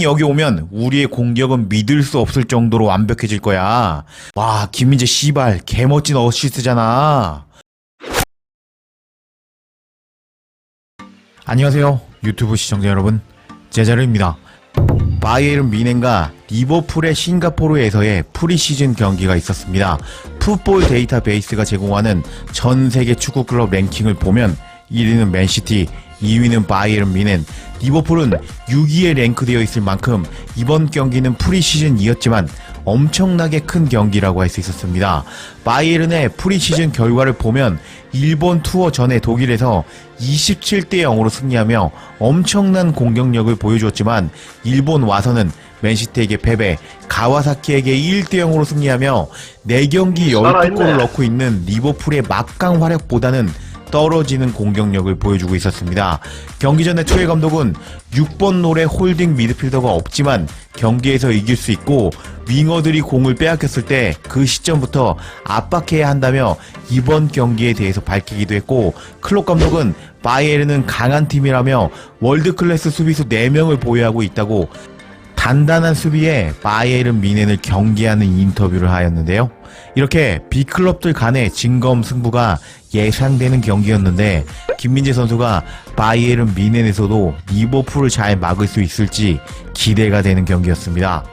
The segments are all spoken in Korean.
여기 오면 우리의 공격은 믿을 수 없을 정도로 완벽해질 거야. 와, 김민재 씨발 개멋진 어시스트잖아. 안녕하세요. 유튜브 시청자 여러분. 제자르입니다. 바이에른 미넨과 리버풀의 싱가포르에서의 프리시즌 경기가 있었습니다. 풋볼 데이터베이스가 제공하는 전 세계 축구 클럽 랭킹을 보면 1위는 맨시티, 2위는 바이에른 미넨, 리버풀은 6위에 랭크되어 있을 만큼 이번 경기는 프리시즌이었지만 엄청나게 큰 경기라고 할 수 있었습니다. 바이에른의 프리시즌 결과를 보면 일본 투어 전에 독일에서 27대 0으로 승리하며 엄청난 공격력을 보여주었지만 일본 와서는 맨시티에게 패배, 가와사키에게 1대 0으로 승리하며 4경기 12골을 넣고 있는 리버풀의 막강 활약보다는 떨어지는 공격력을 보여주고 있었습니다. 경기 전에 투엘 감독은 6번 롤의 홀딩 미드필더가 없지만 경기에서 이길 수 있고 윙어들이 공을 빼앗겼을 때 그 시점부터 압박해야 한다며 이번 경기에 대해서 밝히기도 했고 클롭 감독은 바이에른은 강한 팀이라며 월드 클래스 수비수 4명을 보유하고 있다고 단단한 수비에 바이에른 미넨을 경계하는 인터뷰를 하였는데요. 이렇게 B클럽들 간의 진검 승부가 예상되는 경기였는데 김민재 선수가 바이에른 미넨에서도 리버풀을 잘 막을 수 있을지 기대가 되는 경기였습니다.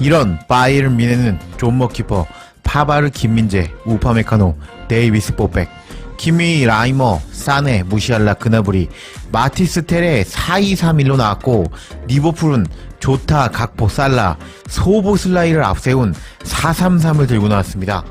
이런 바이에른 미넨은 존 머키퍼, 파바르 김민재, 우파메카노, 데이비스 뽀백, 키미 라이머, 사네, 무시알라, 그나브리, 마티스 텔의 4-2-3-1로 나왔고 리버풀은 조타, 각포, 살라, 소보슬라이를 앞세운 4-3-3을 들고 나왔습니다.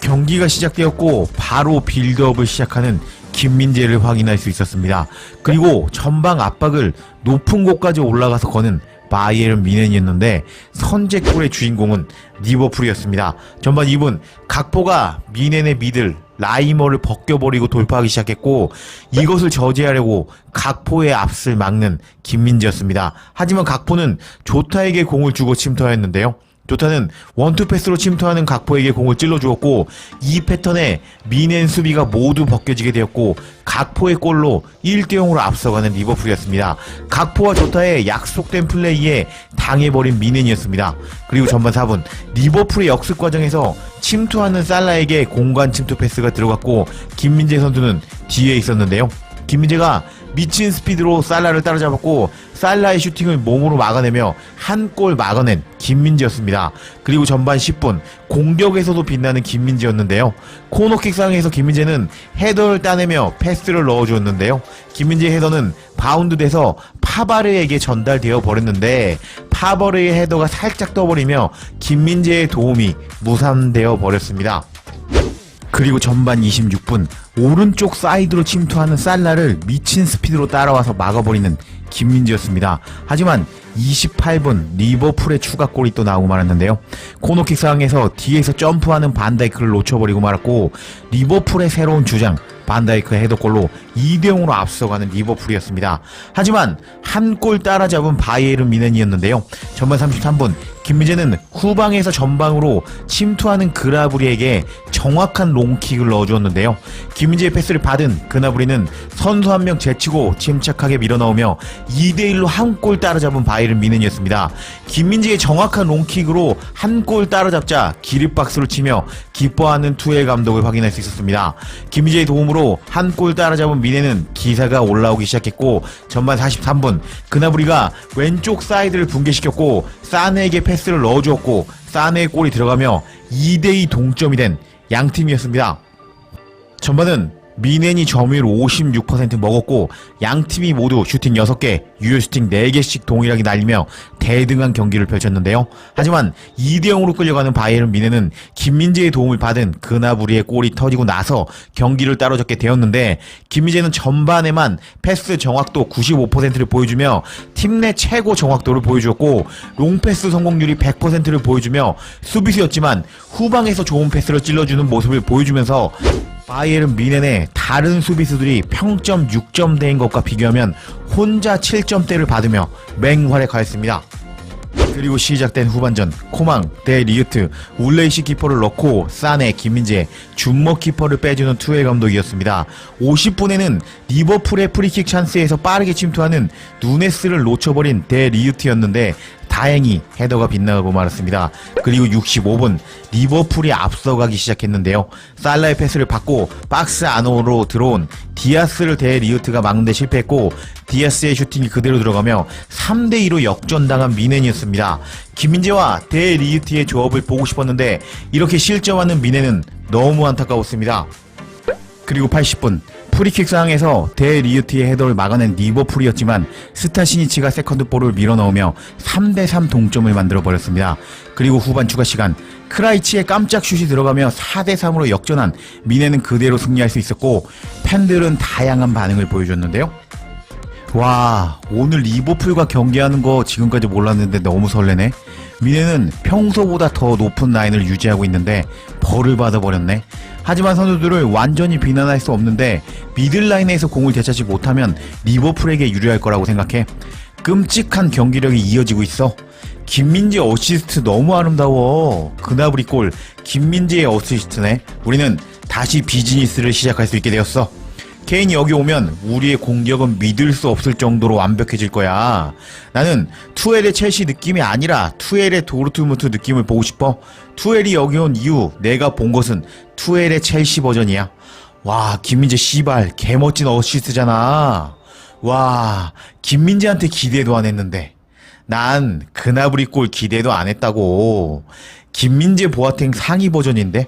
경기가 시작되었고 바로 빌드업을 시작하는 김민재를 확인할 수 있었습니다. 그리고 전방 압박을 높은 곳까지 올라가서 거는 바이에른 미넨이었는데 선제골의 주인공은 리버풀이었습니다. 전반 2분 각포가 미넨의 미들 라이머를 벗겨버리고 돌파하기 시작했고 이것을 저지하려고 각포의 앞을 막는 김민재였습니다. 하지만 각포는 조타에게 공을 주고 침투하였는데요. 조타는 원투 패스로 침투하는 각포에게 공을 찔러주었고 이 패턴에 미넨 수비가 모두 벗겨지게 되었고 각포의 골로 1대0으로 앞서가는 리버풀이었습니다. 각포와 조타의 약속된 플레이에 당해버린 미넨이었습니다. 그리고 전반 4분 리버풀의 역습 과정에서 침투하는 살라에게 공간 침투 패스가 들어갔고 김민재 선수는 뒤에 있었는데요. 김민재가 미친 스피드로 살라를 따라잡았고 살라의 슈팅을 몸으로 막아내며 한 골 막아낸 김민재였습니다. 그리고 전반 10분 공격에서도 빛나는 김민재였는데요. 코너킥 상황에서 김민재는 헤더를 따내며 패스를 넣어주었는데요. 김민재의 헤더는 바운드돼서 파바르에게 전달되어 버렸는데 파바르의 헤더가 살짝 떠버리며 김민재의 도움이 무산되어 버렸습니다. 그리고 전반 26분 오른쪽 사이드로 침투하는 살라를 미친 스피드로 따라와서 막아버리는 김민재였습니다. 하지만 28분 리버풀의 추가골이 또 나오고 말았는데요. 코너킥 상황에서 뒤에서 점프하는 반다이크를 놓쳐버리고 말았고 리버풀의 새로운 주장 반다이크의 헤더골로 2대0으로 앞서가는 리버풀이었습니다. 하지만 한 골 따라잡은 바이에른 미넨이었는데요. 전반 33분 김민재는 후방에서 전방으로 침투하는 그나브리에게 정확한 롱킥을 넣어주었는데요. 김민재의 패스를 받은 그나브리는 선수 한 명 제치고 침착하게 밀어넣으며 2대1로 한 골 따라잡은 바이에른 미넨이었습니다. 김민재의 정확한 롱킥으로 한 골 따라잡자 기립박수를 치며 기뻐하는 투엘 감독을 확인할 수 있었습니다. 김민재의 도움으로 한 골 따라잡은 미넨은 기사가 올라오기 시작했고 전반 43분 그나브리가 왼쪽 사이드를 붕괴시켰고 사네에게 패스를 넣어주었고 사네의 골이 들어가며 2대2 동점이 된 양팀이었습니다. 전반은 미넨이 점유율 56% 먹었고 양팀이 모두 슈팅 6개, 유효 슈팅 4개씩 동일하게 날리며 대등한 경기를 펼쳤는데요. 하지만 2대0으로 끌려가는 바이에른 미넨은 김민재의 도움을 받은 그나브리의 골이 터지고 나서 경기를 따라잡게 되었는데 김민재는 전반에만 패스 정확도 95%를 보여주며 팀 내 최고 정확도를 보여주었고 롱패스 성공률이 100%를 보여주며 수비수였지만 후방에서 좋은 패스를 찔러주는 모습을 보여주면서 바이에른 미넨의 다른 수비수들이 평점 6점대인 것과 비교하면 혼자 7점대를 받으며 맹활약하였습니다. 그리고 시작된 후반전 코망 대 리우트 울레이시 키퍼를 넣고 사네 김민재 준머 키퍼를 빼주는 투엘 감독이었습니다. 50분에는 리버풀의 프리킥 찬스에서 빠르게 침투하는 누네스를 놓쳐버린 대 리우트였는데 다행히 헤더가 빗나가고 말았습니다. 그리고 65분 리버풀이 앞서가기 시작했는데요. 살라의 패스를 받고 박스 안으로 들어온 디아스를 대 리우트가 막는데 실패했고 디아스의 슈팅이 그대로 들어가며 3대2로 역전당한 미넨이었습니다. 김민재와 대 리우트의 조합을 보고 싶었는데 이렇게 실점하는 미넨은 너무 안타까웠습니다. 그리고 80분 프리킥 상황에서 대 리우트의 헤더를 막아낸 리버풀이었지만 스타 시니치가 세컨드 볼을 밀어넣으며 3대3 동점을 만들어 버렸습니다. 그리고 후반 추가 시간 크라이치의 깜짝 슛이 들어가며 4대3으로 역전한 미네는 그대로 승리할 수 있었고 팬들은 다양한 반응을 보여줬는데요. 와 오늘 리버풀과 경기하는 거 지금까지 몰랐는데 너무 설레네 미네는 평소보다 더 높은 라인을 유지하고 있는데 벌을 받아버렸네 하지만 선수들을 완전히 비난할 수 없는데 미들라인에서 공을 되찾지 못하면 리버풀에게 유리할 거라고 생각해. 끔찍한 경기력이 이어지고 있어. 김민재 어시스트 너무 아름다워. 그나브리 골 김민재의 어시스트네. 우리는 다시 비즈니스를 시작할 수 있게 되었어 케인이 여기 오면 우리의 공격은 믿을 수 없을 정도로 완벽해질 거야. 나는 투엘의 첼시 느낌이 아니라 투엘의 도르트무트 느낌을 보고 싶어. 투엘이 여기 온 이후 내가 본 것은 투엘의 첼시 버전이야. 와, 김민재 씨발 개멋진 어시스트잖아. 와, 김민재한테 기대도 안 했는데. 난 그나브리 골 기대도 안 했다고. 김민재 보아탱 상위 버전인데?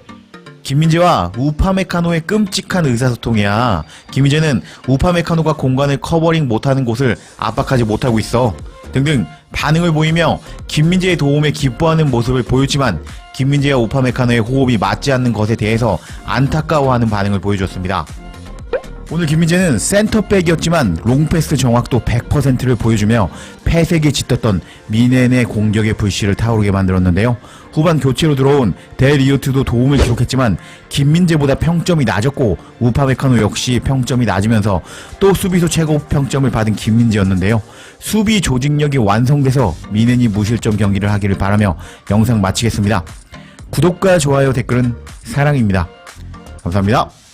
김민재와 우파메카노의 끔찍한 의사소통이야. 김민재는 우파메카노가 공간을 커버링 못하는 곳을 압박하지 못하고 있어. 등등 반응을 보이며 김민재의 도움에 기뻐하는 모습을 보였지만 김민재와 우파메카노의 호흡이 맞지 않는 것에 대해서 안타까워하는 반응을 보여줬습니다. 오늘 김민재는 센터백이었지만 롱패스 정확도 100%를 보여주며 패색에 짙었던 미넨의 공격의 불씨를 타오르게 만들었는데요. 후반 교체로 들어온 델리오트도 도움을 기록했지만 김민재보다 평점이 낮았고 우파메카노 역시 평점이 낮으면서 또 수비수 최고 평점을 받은 김민재였는데요. 수비 조직력이 완성돼서 미넨이 무실점 경기를 하기를 바라며 영상 마치겠습니다. 구독과 좋아요 댓글은 사랑입니다. 감사합니다.